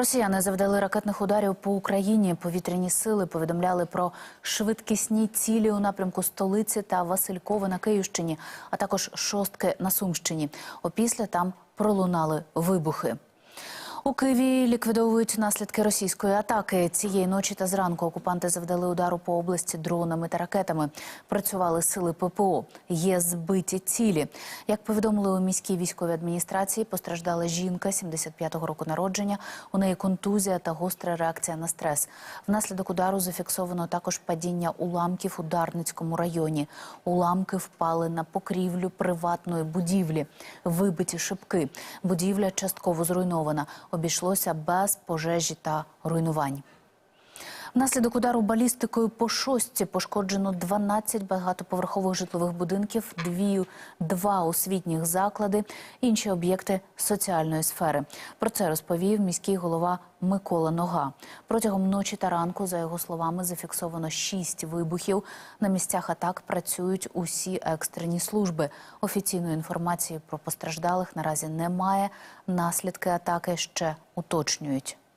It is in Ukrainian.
Росіяни завдали ракетних ударів по Україні. Повітряні сили повідомляли про швидкісні цілі у напрямку столиці та Василькова на Київщині, а також шостки на Сумщині. Опісля там пролунали вибухи. У Києві ліквідовують наслідки російської атаки. Цієї ночі та зранку окупанти завдали удару по області дронами та ракетами. Працювали сили ППО. Є збиті цілі. Як повідомили у міській військовій адміністрації, постраждала жінка 75-го року народження. У неї контузія та гостра реакція на стрес. Внаслідок удару зафіксовано також падіння уламків у Дарницькому районі. Уламки впали на покрівлю приватної будівлі. Вибиті шибки. Будівля частково зруйнована. Обійшлося без пожежі та руйнувань. Внаслідок удару балістикою по шостці пошкоджено 12 багатоповерхових житлових будинків, дві, два освітніх заклади, інші об'єкти соціальної сфери. Про це розповів міський голова Микола Нога. Протягом ночі та ранку, за його словами, зафіксовано шість вибухів. На місцях атак працюють усі екстрені служби. Офіційної інформації про постраждалих наразі немає. Наслідки атаки ще уточнюють.